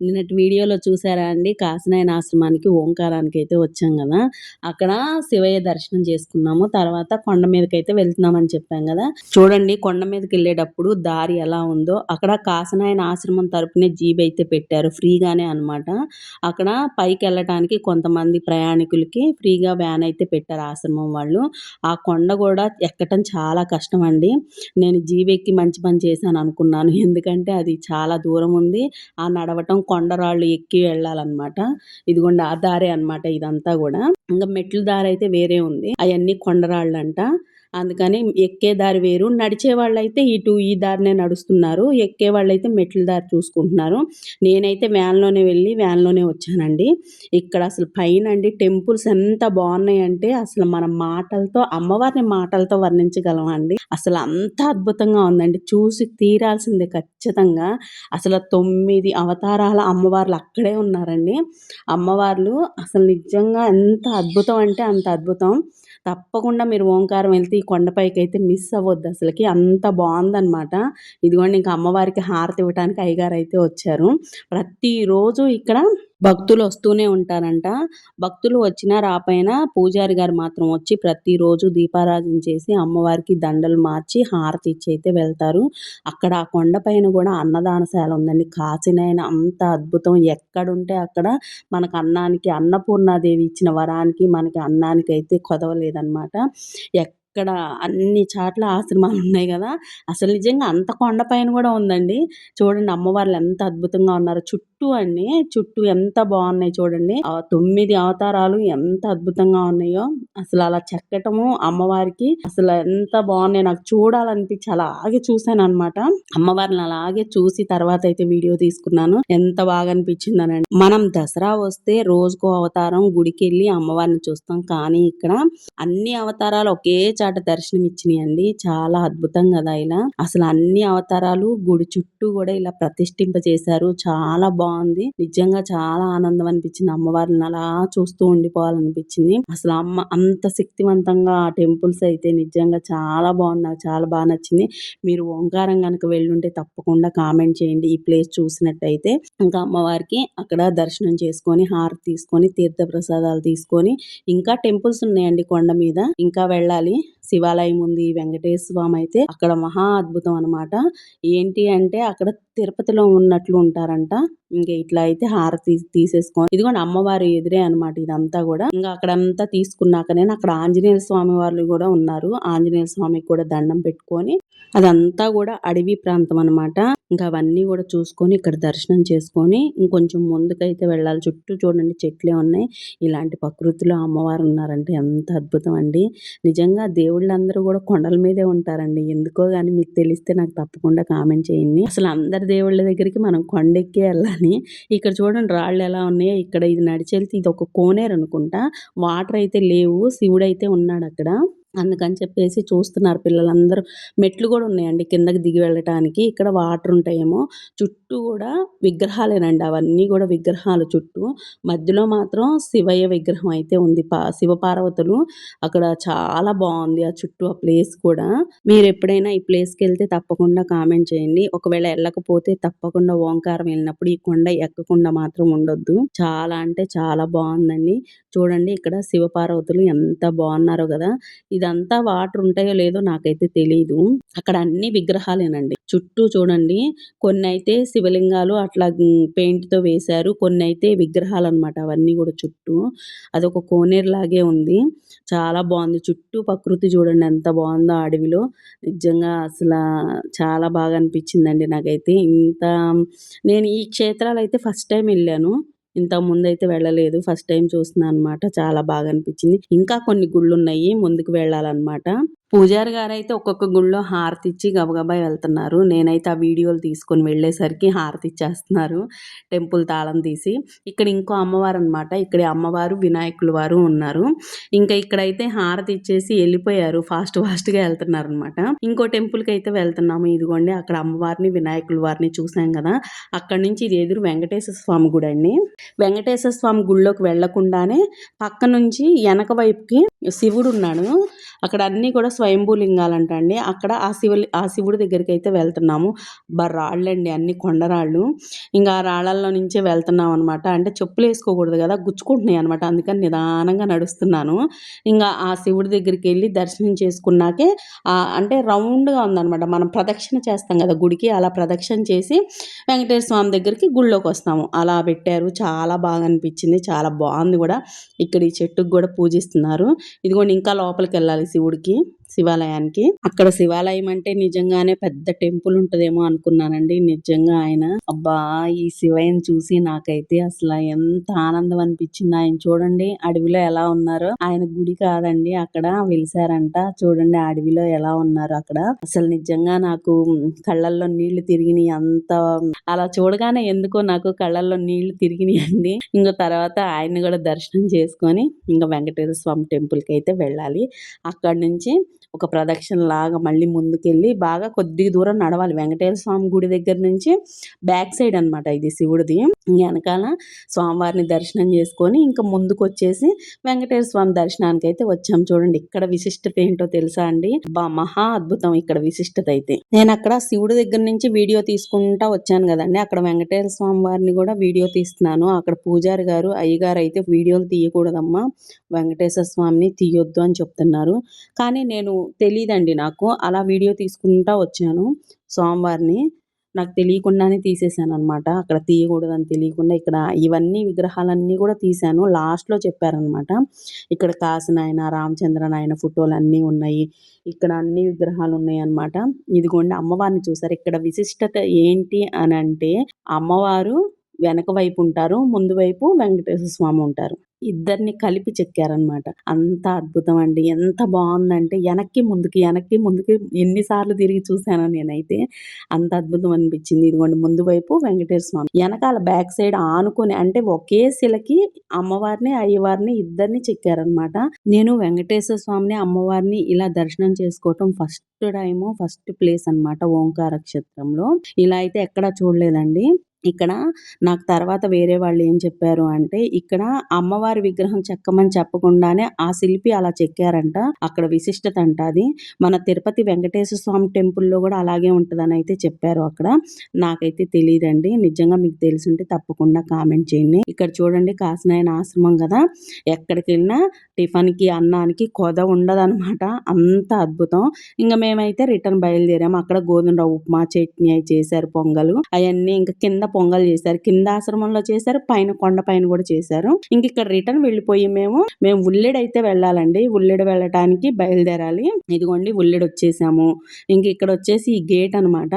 నిన్నటి వీడియోలో చూసారా అండి? కాసినాయన ఆశ్రమానికి ఓంకారానికి అయితే వచ్చాం కదా. అక్కడ శివయ్య దర్శనం చేసుకున్నాము. తర్వాత కొండ మీదకి అయితే వెళ్తున్నామని చెప్పాం కదా. చూడండి కొండ మీదకి వెళ్ళేటప్పుడు దారి ఎలా ఉందో. అక్కడ కాసినాయన ఆశ్రమం తరపునే జీబ్ అయితే పెట్టారు. ఫ్రీగానే అనమాట అక్కడ పైకి వెళ్ళటానికి కొంతమంది ప్రయాణికులకి ఫ్రీగా వ్యాన్ అయితే పెట్టారు ఆశ్రమం వాళ్ళు. ఆ కొండ కూడా ఎక్కటం చాలా కష్టం అండి. నేను జీబ్ ఎక్కి మంచి పని చేశాను అనుకున్నాను. ఎందుకంటే అది చాలా దూరం ఉంది. ఆ నడవటం కొండరాళ్ళు ఎక్కి వెళ్ళాలన్నమాట. ఇదిగోండి ఆ దారే అన్నమాట ఇదంతా కూడా. ఇంకా మెట్ల దారి అయితే వేరే ఉంది. అవన్నీ కొండరాళ్ళు అంట అందుకని ఎక్కే దారి వేరు. నడిచే వాళ్ళైతే ఇటు ఈ దారినే నడుస్తున్నారు. ఎక్కే వాళ్ళైతే మెట్ల దారి చూసుకుంటున్నారు. నేనైతే వ్యాన్లోనే వెళ్ళి వ్యాన్లోనే వచ్చానండి. ఇక్కడ అసలు పైన అండి టెంపుల్స్ ఎంత బాగున్నాయంటే అసలు మన మాటలతో అమ్మవారిని మాటలతో వర్ణించగలం అండి అసలు అంత అద్భుతంగా ఉందండి. చూసి తీరాల్సిందే ఖచ్చితంగా. అసలు తొమ్మిది అవతారాల అమ్మవార్లు అక్కడే ఉన్నారండి. అమ్మవార్లు అసలు నిజంగా ఎంత అద్భుతం అంటే అంత అద్భుతం. తప్పకుండా మీరు ఓంకారం వెళ్తే ఈ కొండపైకి అయితే మిస్ అవ్వద్దు అసలుకి. అంత బాగుందనమాట ఇదిగోండి ఇంకా అమ్మవారికి హారతి ఇవ్వడానికి అయ్యగారు అయితే వచ్చారు. ప్రతిరోజు ఇక్కడ భక్తులు వస్తూనే ఉంటారంట. భక్తులు వచ్చినా రాపోయినా పూజారి గారు మాత్రం వచ్చి ప్రతిరోజు దీపారాధన చేసి అమ్మవారికి దండలు మార్చి హారతి ఇచ్చి అయితే వెళ్తారు. అక్కడ ఆ కొండపైన కూడా అన్నదానశాల ఉందండి. కాసినైన అంత అద్భుతం. ఎక్కడుంటే అక్కడ మనకు అన్నానికి అన్నపూర్ణాదేవి ఇచ్చిన వరానికి మనకి అన్నానికి అయితే కొదవలేదన్నమాట ఇక్కడ అన్ని చాట్ల ఆశ్రమాలు ఉన్నాయి కదా. అసలు నిజంగా అంత కొండపైన కూడా ఉందండి. చూడండి అమ్మవార్లు ఎంత అద్భుతంగా ఉన్నారు. చుట్టూ అండి చుట్టూ ఎంత బాగున్నాయి చూడండి. ఆ తొమ్మిది అవతారాలు ఎంత అద్భుతంగా ఉన్నాయో. అసలు అలా చెక్కటము అమ్మవారికి అసలు ఎంత బాగున్నాయి. నాకు చూడాలనిపించి అలాగే చూసాను అనమాట అమ్మవారిని అలాగే చూసి తర్వాత అయితే వీడియో తీసుకున్నాను. ఎంత బాగా అనిపించింది అనండి మనం దసరా వస్తే రోజుకో అవతారం గుడికి వెళ్ళి అమ్మవారిని చూస్తాం. కానీ ఇక్కడ అన్ని అవతారాలు ఒకే చాట దర్శనం ఇచ్చినాయండి చాలా అద్భుతం కదా ఇలా. అసలు అన్ని అవతారాలు గుడి చుట్టూ కూడా ఇలా ప్రతిష్ఠింప చేశారు చాలా బాగుంది. నిజంగా చాలా ఆనందం అనిపించింది అమ్మవారిని అలా చూస్తూ ఉండిపోవాలనిపించింది. అసలు అమ్మ అంత శక్తివంతంగా ఆ టెంపుల్స్ అయితే నిజంగా చాలా బాగుంది. నాకు చాలా బాగా నచ్చింది. మీరు ఓంకారం కనుక వెళ్ళుంటే తప్పకుండా కామెంట్ చేయండి. ఈ ప్లేస్ చూసినట్టయితే ఇంకా అమ్మవారికి అక్కడ దర్శనం చేసుకొని హారతి తీసుకొని తీర్థ ప్రసాదాలు తీసుకొని ఇంకా టెంపుల్స్ ఉన్నాయండి కొండ మీద. ఇంకా వెళ్ళాలి. శివాలయం ఉంది వెంకటేశ్వర స్వామి అయితే అక్కడ మహా అద్భుతం అనమాట ఏంటి అంటే అక్కడ తిరుపతిలో ఉన్నట్లు ఉంటారంట. ఇంకా ఇట్లా అయితే హారతి తీసేసుకొని ఇదిగోండి అమ్మవారి ఎదురే అనమాట ఇదంతా కూడా. ఇంకా అక్కడంతా నేను అక్కడ ఆంజనేయ స్వామి వాళ్ళు కూడా ఉన్నారు. ఆంజనేయ స్వామికి కూడా దండం పెట్టుకొని అదంతా కూడా అడవి ప్రాంతం అనమాట ఇంకా అవన్నీ కూడా చూసుకొని ఇక్కడ దర్శనం చేసుకొని ఇంకొంచెం ముందుకైతే వెళ్ళాలి. చుట్టూ చూడండి చెట్లే ఉన్నాయి. ఇలాంటి ప్రకృతిలో అమ్మవారు ఉన్నారంటే ఎంత అద్భుతం అండి. నిజంగా దేవుళ్ళందరూ కూడా కొండల మీదే ఉంటారండి. ఎందుకో కానీ మీకు తెలిస్తే నాకు తప్పకుండా కామెంట్ చేయండి. అసలు అందరి దేవుళ్ళ దగ్గరికి మనం కొండెక్కి వెళ్ళాలి. ఇక్కడ చూడండి రాళ్ళు ఎలా ఉన్నాయో. ఇక్కడ ఇది నడిచెళ్తే ఇది ఒక కోనేరు అనుకుంటా. వాటర్ అయితే లేవు. శివుడు అయితే ఉన్నాడు అక్కడ అందుకని చెప్పేసి చూస్తున్నారు పిల్లలందరూ. మెట్లు కూడా ఉన్నాయండి కిందకి దిగి వెళ్ళటానికి. ఇక్కడ వాటర్ ఉంటాయేమో. చుట్టూ కూడా విగ్రహాలేనండి. అవన్నీ కూడా విగ్రహాలు చుట్టూ. మధ్యలో మాత్రం శివయ్య విగ్రహం అయితే ఉంది. పా శివపార్వతులు అక్కడ చాలా బాగుంది ఆ చుట్టూ ఆ ప్లేస్ కూడా. మీరు ఎప్పుడైనా ఈ ప్లేస్కి వెళ్తే తప్పకుండా కామెంట్ చేయండి. ఒకవేళ వెళ్ళకపోతే తప్పకుండా ఓంకారం వెళ్ళినప్పుడు ఈ కొండ ఎక్కకుండా మాత్రం ఉండొద్దు. చాలా అంటే చాలా బాగుందండి. చూడండి ఇక్కడ శివపార్వతులు ఎంత బాగున్నారో కదా. ఇదంతా వాటర్ ఉంటాయో లేదో నాకైతే తెలియదు అక్కడ అన్ని విగ్రహాలేనండి. చుట్టూ చూడండి కొన్ని అయితే శివలింగాలు అట్లా పెయింట్తో వేశారు కొన్ని అయితే విగ్రహాలు అనమాట అవన్నీ కూడా చుట్టూ. అదొక కోనేరు లాగే ఉంది. చాలా బాగుంది. చుట్టూ ప్రకృతి చూడండి ఎంత బాగుందో అడవిలో. నిజంగా అసలు చాలా బాగా అనిపించిందండి నాకైతే. ఇంత నేను ఈ క్షేత్రాలు అయితే ఫస్ట్ టైం వెళ్ళాను. ఇంత ముందు అయితే వెళ్ళలేదు. ఫస్ట్ టైం చూస్తున్నాను అనమాట చాలా బాగా అనిపించింది. ఇంకా కొన్ని గుళ్ళు ఉన్నాయి ముందుకు వెళ్ళాలన్నమాట. పూజారి గారు అయితే ఒక్కొక్క గుళ్ళో హారతి ఇచ్చి గబగబా వెళ్తున్నారు. నేనైతే ఆ వీడియోలు తీసుకొని వెళ్ళేసరికి హారతి ఇచ్చేస్తున్నారు టెంపుల్ తాళం తీసి. ఇక్కడ ఇంకో అమ్మవారు అనమాట ఇక్కడ అమ్మవారు వినాయకుల వారు ఉన్నారు. ఇంకా ఇక్కడైతే హారతి ఇచ్చేసి వెళ్ళిపోయారు. ఫాస్ట్ ఫాస్ట్గా వెళ్తున్నారు అనమాట ఇంకో టెంపుల్కి అయితే వెళ్తున్నాము. ఇదిగోండి అక్కడ అమ్మవారిని వినాయకుల వారిని చూసాం కదా. అక్కడ నుంచి ఇది ఎదురు వెంకటేశ్వర స్వామి గుడి అండి. వెంకటేశ్వర స్వామి గుడిలోకి వెళ్ళకుండానే పక్క నుంచి వెనక వైపుకి శివుడు ఉన్నాడు. అక్కడ అన్నీ కూడా స్వయంభూ లింగాలంట అండి అక్కడ ఆ శివ ఆ శివుడి దగ్గరికి అయితే వెళ్తున్నాము. బా రాళ్ళండి అన్ని కొండరాళ్ళు. ఇంకా ఆ రాళ్ళల్లో నుంచే వెళ్తున్నాం అనమాట అంటే చెప్పులు వేసుకోకూడదు కదా గుచ్చుకుంటున్నాయి అనమాట అందుకని నిదానంగా నడుస్తున్నాను. ఇంకా ఆ శివుడి దగ్గరికి వెళ్ళి దర్శనం చేసుకున్నాకే అంటే రౌండ్గా ఉందన్నమాట. మనం ప్రదక్షిణ చేస్తాం కదా గుడికి అలా ప్రదక్షిణ చేసి వెంకటేశ్వర స్వామి దగ్గరికి గుళ్ళోకి వస్తాము. అలా పెట్టారు. చాలా బాగా అనిపించింది. చాలా బాగుంది కూడా. ఇక్కడ ఈ చెట్టుకు కూడా పూజిస్తున్నారు. ఇదిగోండి ఇంకా లోపలికి వెళ్ళాలి శివుడికి. శివాలయానికి. అక్కడ శివాలయం అంటే నిజంగానే పెద్ద టెంపుల్ ఉంటదేమో అనుకున్నానండి. నిజంగా ఆయన అబ్బా ఈ శివయ్యని చూసి నాకైతే అసలు ఎంత ఆనందం అనిపించింది. ఆయన చూడండి అడవిలో ఎలా ఉన్నారో. ఆయన గుడి కాదండి అక్కడ వెలిసారంట. చూడండి అడవిలో ఎలా ఉన్నారు అక్కడ. అసలు నిజంగా నాకు కళ్ళల్లో నీళ్ళు తిరిగినాయి. అంత అలా చూడగానే ఎందుకో నాకు కళ్ళల్లో నీళ్ళు తిరిగినాయి అండి ఇంకా తర్వాత ఆయన్ని కూడా దర్శనం చేసుకొని ఇంకా వెంకటేశ్వర స్వామి టెంపుల్కి అయితే వెళ్ళాలి. అక్కడ నుంచి ఒక ప్రదక్షిణ లాగా మళ్ళీ ముందుకెళ్ళి బాగా కొద్ది దూరం నడవాలి. వెంకటేశ్వర స్వామి గుడి దగ్గర నుంచి బ్యాక్ సైడ్ అనమాట ఇది శివుడిది. వెనకాల స్వామివారిని దర్శనం చేసుకొని ఇంకా ముందుకు వచ్చేసి వెంకటేశ్వర స్వామి దర్శనానికి అయితే వచ్చాం. చూడండి ఇక్కడ విశిష్టత ఏంటో తెలుసా అండి? బా మహా అద్భుతం ఇక్కడ విశిష్టత అయితే. నేను అక్కడ శివుడి దగ్గర నుంచి వీడియో తీసుకుంటా వచ్చాను కదండి. అక్కడ వెంకటేశ్వర స్వామి వారిని కూడా వీడియో తీస్తున్నాను. అక్కడ పూజారి గారు అయ్యగారు అయితే వీడియోలు తీయకూడదమ్మా. వెంకటేశ్వర స్వామిని తీయొద్దు అని చెప్తున్నారు. కానీ నేను తెలియదండి నాకు. అలా వీడియో తీసుకుంటా వచ్చాను సోమవారిని. నాకు తెలియకుండానే తీసేసాను అనమాట అక్కడ తీయకూడదని తెలియకుండా ఇక్కడ ఇవన్నీ విగ్రహాలన్నీ కూడా తీశాను. లాస్ట్లో చెప్పారనమాట ఇక్కడ కాసినాయన రామచంద్ర నాయన ఫోటోలు అన్నీ ఉన్నాయి. ఇక్కడ అన్ని విగ్రహాలు ఉన్నాయి అనమాట ఇదిగోండి అమ్మవారిని చూసారు ఇక్కడ విశిష్టత ఏంటి అని అంటే అమ్మవారు వెనక వైపు ఉంటారు ముందు వైపు వెంకటేశ్వర స్వామి ఉంటారు. ఇద్దరిని కలిపి చెక్కారనమాట అంత అద్భుతం అండి ఎంత బాగుందంటే వెనక్కి ముందుకి వెనక్కి ముందుకి ఎన్నిసార్లు తిరిగి చూశాను నేనైతే అంత అద్భుతం అనిపించింది. ఇదిగోండి ముందు వైపు వెంకటేశ్వర స్వామి. వెనకాల బ్యాక్ సైడ్ ఆనుకొని అంటే ఒకే శిలకి అమ్మవారిని అయ్యవారిని ఇద్దరిని చెక్కారనమాట నేను వెంకటేశ్వర స్వామిని అమ్మవారిని ఇలా దర్శనం చేసుకోవటం ఫస్ట్ టైము ఫస్ట్ ప్లేస్ అనమాట ఓంకార క్షేత్రంలో ఇలా అయితే ఎక్కడా చూడలేదండి. ఇక్కడ నాకు తర్వాత వేరే వాళ్ళు ఏం చెప్పారు అంటే ఇక్కడ అమ్మవారి విగ్రహం చెక్కమని చెప్పకుండానే ఆ శిల్పి అలా చెక్కారంట. అక్కడ విశిష్టత అంట అది. మన తిరుపతి వెంకటేశ్వర స్వామి టెంపుల్లో కూడా అలాగే ఉంటుందని అయితే చెప్పారు అక్కడ. నాకైతే తెలియదండి నిజంగా మీకు తెలిసింటే తప్పకుండా కామెంట్ చేయండి. ఇక్కడ చూడండి కాసినాయన ఆశ్రమం కదా. ఎక్కడికి వెళ్ళినా టిఫిన్కి అన్నానికి కొద ఉండదనమాట అంత అద్భుతం. ఇంకా మేమైతే రిటర్న్ బయలుదేరాము. అక్కడ గోధుమ రవ్వ ఉప్మా చట్నీ అవి చేశారు పొంగలు. అవన్నీ ఇంకా కింద పొంగల్ చేశారు. కింద ఆశ్రమంలో చేశారు. పైన కొండ పైన కూడా చేశారు. ఇంక ఇక్కడ రిటర్న్ వెళ్ళిపోయి మేము మేము ఉల్లెడైతే వెళ్ళాలండి. ఉల్లెడ వెళ్ళటానికి బయలుదేరాలి. ఇదిగోండి ఉల్లెడ వచ్చేసాము. ఇంక ఇక్కడ వచ్చేసి ఈ గేట్ అనమాట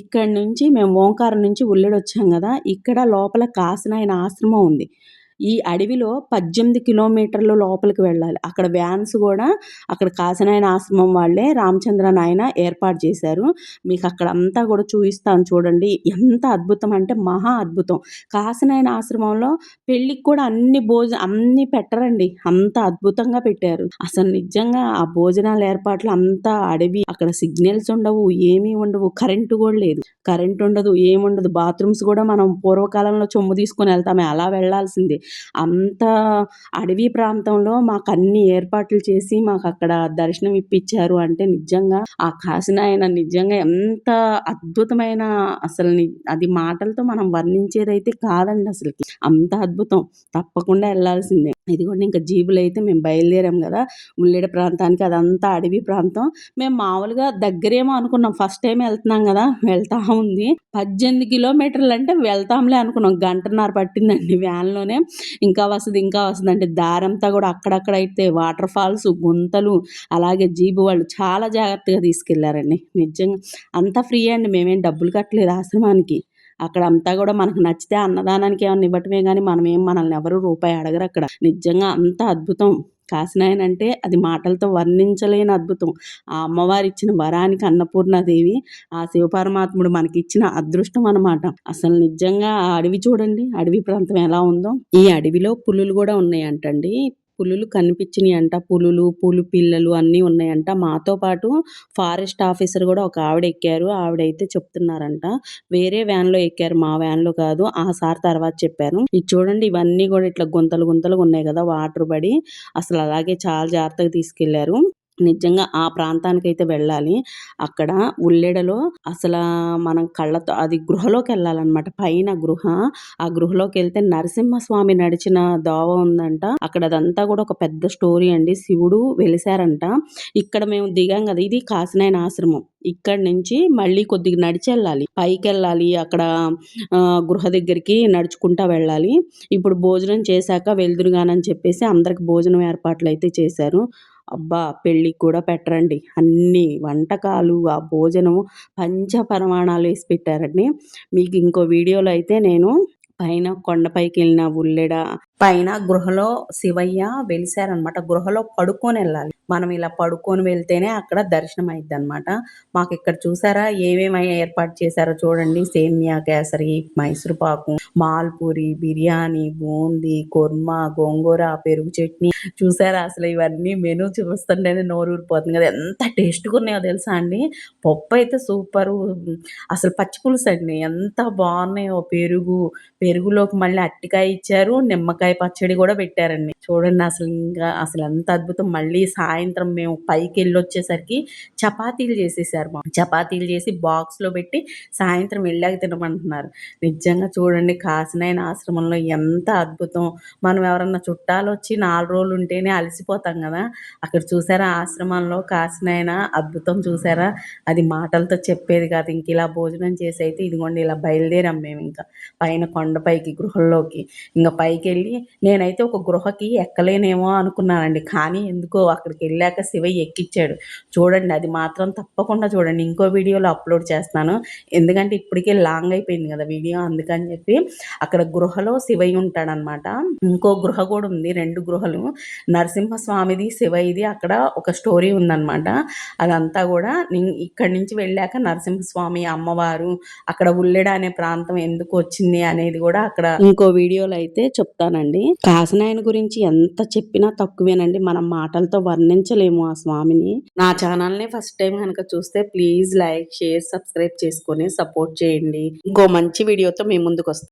ఇక్కడ నుంచి మేము ఓంకారం నుంచి ఉల్లెడ వచ్చాం కదా. ఇక్కడ లోపల కాసినాయన ఆశ్రమం ఉంది. ఈ అడవిలో పద్దెనిమిది కిలోమీటర్లు లోపలికి వెళ్ళాలి. అక్కడ వ్యాన్స్ కూడా అక్కడ కాశనాయన ఆశ్రమం వాళ్ళే రామచంద్ర నాయన ఏర్పాటు చేశారు. మీకు అక్కడ అంతా కూడా చూపిస్తాను చూడండి. ఎంత అద్భుతం అంటే మహా అద్భుతం. కాశనాయన ఆశ్రమంలో పెళ్ళికి కూడా అన్ని భోజ అన్ని పెట్టరండి. అంత అద్భుతంగా పెట్టారు. అసలు నిజంగా ఆ భోజనాల ఏర్పాట్లు అంతా అడవి. అక్కడ సిగ్నల్స్ ఉండవు ఏమీ ఉండవు. కరెంటు కూడా లేదు. కరెంట్ ఉండదు ఏముండదు. బాత్రూమ్స్ కూడా మనం పూర్వకాలంలో చొమ్ము తీసుకొని వెళ్తామే. అలా వెళ్ళాల్సిందే అంత అడవి ప్రాంతంలో మాకు అన్ని ఏర్పాట్లు చేసి మాకు అక్కడ దర్శనం ఇప్పించారు అంటే నిజంగా ఆ కాసినాయన నిజంగా ఎంత అద్భుతమైన అసలు అది మాటలతో మనం వర్ణించేదైతే కాదండి అసలుకి. అంత అద్భుతం. తప్పకుండా వెళ్ళాల్సిందే కూడా ఇంకా జీబులు అయితే మేము బయలుదేరాం కదా. ఉల్లేడ ప్రాంతానికి అదంతా అడవి ప్రాంతం. మేము మామూలుగా దగ్గరేమో అనుకున్నాం. ఫస్ట్ టైం వెళ్తున్నాం కదా వెళ్తా ఉంది. పద్దెనిమిది కిలోమీటర్లు అంటే వెళ్తాంలే అనుకున్నాం. గంటన్నర పట్టిందండి వ్యాన్లోనే. ఇంకా వస్తుంది ఇంకా వస్తుంది అంటే దారంతా కూడా అక్కడక్కడ అయితే వాటర్ ఫాల్స్ గుంతలు అలాగే జీబు వాళ్ళు చాలా జాగ్రత్తగా తీసుకెళ్ళారండి. నిజంగా అంతా ఫ్రీ అండి మేమేం డబ్బులు కట్టలేదు ఆశ్రమానికి. అక్కడ అంతా కూడా మనకు నచ్చితే అన్నదానానికి ఏమన్నా ఇవ్వటమే కానీ మనం ఏం మనల్ని ఎవరు రూపాయి అడగరు అక్కడ. నిజంగా అంత అద్భుతం. కాసినాయన అంటే అది మాటలతో వర్ణించలేని అద్భుతం. ఆ అమ్మవారు ఇచ్చిన వరానికి అన్నపూర్ణాదేవి ఆ శివపరమాత్ముడు మనకి ఇచ్చిన అదృష్టం అనమాట అసలు నిజంగా ఆ అడవి చూడండి అడవి ప్రాంతం ఎలా ఉందో. ఈ అడవిలో పులులు కూడా ఉన్నాయంటండి. పులులు కనిపించినాయంట. పులులు పులు పిల్లలు అన్నీ ఉన్నాయంట. మాతో పాటు ఫారెస్ట్ ఆఫీసర్ కూడా ఒక ఆవిడ ఎక్కారు. ఆవిడైతే చెప్తున్నారంట వేరే వ్యాన్లో ఎక్కారు. మా వ్యాన్లో కాదు ఆ సార్ తర్వాత చెప్పారు. ఇది చూడండి ఇవన్నీ కూడా ఇట్లా గుంతలు గుంతలు ఉన్నాయి కదా వాటర్ పడి. అసలు అలాగే చాలా జాగ్రత్తగా తీసుకెళ్ళారు. నిజంగా ఆ ప్రాంతానికైతే వెళ్ళాలి. అక్కడ ఉల్లెడలో అసలా మనం కళ్ళతో అది గృహలోకి వెళ్ళాలన్నమాట పైన గృహ. ఆ గృహలోకి వెళ్తే నరసింహస్వామి నడిచిన దోవ ఉందంట. అక్కడ అదంతా కూడా ఒక పెద్ద స్టోరీ అండి. శివుడు వెలిసారంట. ఇక్కడ మేము దిగాం కదా ఇది కాసినాయన ఆశ్రమం. ఇక్కడ నుంచి మళ్ళీ కొద్దిగా నడిచెళ్ళాలి. పైకెళ్ళాలి. అక్కడ గృహ దగ్గరికి నడుచుకుంటా వెళ్ళాలి. ఇప్పుడు భోజనం చేశాక వెళ్దురుగానని చెప్పేసి అందరికి భోజనం ఏర్పాట్లు అయితే చేశారు. అబ్బా! పెళ్ళికి కూడా పెట్టరండి. అన్ని వంటకాలు, ఆ భోజనం పంచపరమాణాలు వేసి పెట్టారండి. మీకు ఇంకో వీడియోలో అయితే నేను పైన కొండపైకి వెళ్ళిన ఉల్లెడ, పైన గృహలో శివయ్య వెలిసారనమాట. గృహలో పడుకొనెళ్ళాలి. మనం ఇలా పడుకొని వెళ్తేనే అక్కడ దర్శనం అయిద్దనమాట. మాకిక్కడ చూసారా ఏమేమి ఏర్పాటు చేశారో చూడండి. సేమియా కేసరి, మైసూర్ పాకు, మాల్పూరి, బిర్యానీ, బూందీ, కుర్మా, గోంగూర, పెరుగు చట్నీ చూసారా అసలు ఇవన్నీ మెనూ చూస్తుంటేనే నోరూరిపోతుంది కదా! ఎంత టేస్ట్‌గా ఉన్నాయో తెలుసా అండి. పప్పయితే సూపరు. అసలు పచ్చి పులుసు అండి ఎంత బాగున్నాయో పెరుగు, పెరుగులోకి మళ్ళీ అరటికాయ ఇచ్చారు. నిమ్మకాయ పచ్చడి కూడా పెట్టారండి. చూడండి అసలు ఇంకా అసలు ఎంత అద్భుతం. మళ్ళీ సాయంత్రం మేము పైకి వెళ్ళి వచ్చేసరికి చపాతీలు చేసేసారు మా చపాతీలు చేసి బాక్స్‌లో పెట్టి సాయంత్రం వెళ్ళాక తినమంటున్నారు. నిజంగా చూడండి కాసినాయన ఆశ్రమంలో ఎంత అద్భుతం. మనం ఎవరన్నా చుట్టాలొచ్చి 4 రోజులు ఉంటేనే అలసిపోతాం కదా అక్కడ చూసారా ఆశ్రమంలో కాసినాయన అద్భుతం చూసారా? అది మాటలతో చెప్పేది కాదు. ఇంక ఇలా భోజనం చేసి అయితే ఇదిగోండి ఇలా బయలుదేరాం ఇంకా పైన కొండపైకి గృహంలోకి ఇంకా పైకి వెళ్ళి నేనైతే ఒక గృహకి ఎక్కలేనేమో అనుకున్నానండి. కానీ ఎందుకో అక్కడికి వెళ్ళాక శివయ్య ఎక్కిచ్చాడు. చూడండి అది మాత్రం తప్పకుండా చూడండి. ఇంకో వీడియోలో అప్‌లోడ్ చేస్తాను. ఎందుకంటే ఇప్పటికే లాంగ్ అయిపోయింది కదా వీడియో అందుకని చెప్పి. అక్కడ గృహలో శివయ్య ఉంటాడనమాట. ఇంకో గృహ కూడా ఉంది. రెండు గృహలు. నరసింహస్వామిది, శివయ్యది అక్కడ ఒక స్టోరీ ఉందన్నమాట అదంతా కూడా ఇక్కడి నుంచి వెళ్ళాక నరసింహస్వామి, అమ్మవారు, అక్కడ ఉల్లెడ అనే ప్రాంతం ఎందుకు వచ్చింది అనేది కూడా అక్కడ ఇంకో వీడియోలో అయితే చెప్తానండి. కాసినాయన గురించి ఎంత చెప్పినా తక్కువేనండి. మనం మాటలతో వర్ణించలేము ఆ స్వామిని. నా ఛానల్‌ని ఫస్ట్ టైం గనక చూస్తే ప్లీజ్ లైక్, షేర్, సబ్స్క్రైబ్ చేసుకొని సపోర్ట్ చేయండి. ఇంకో మంచి వీడియోతో మీ వస్తాం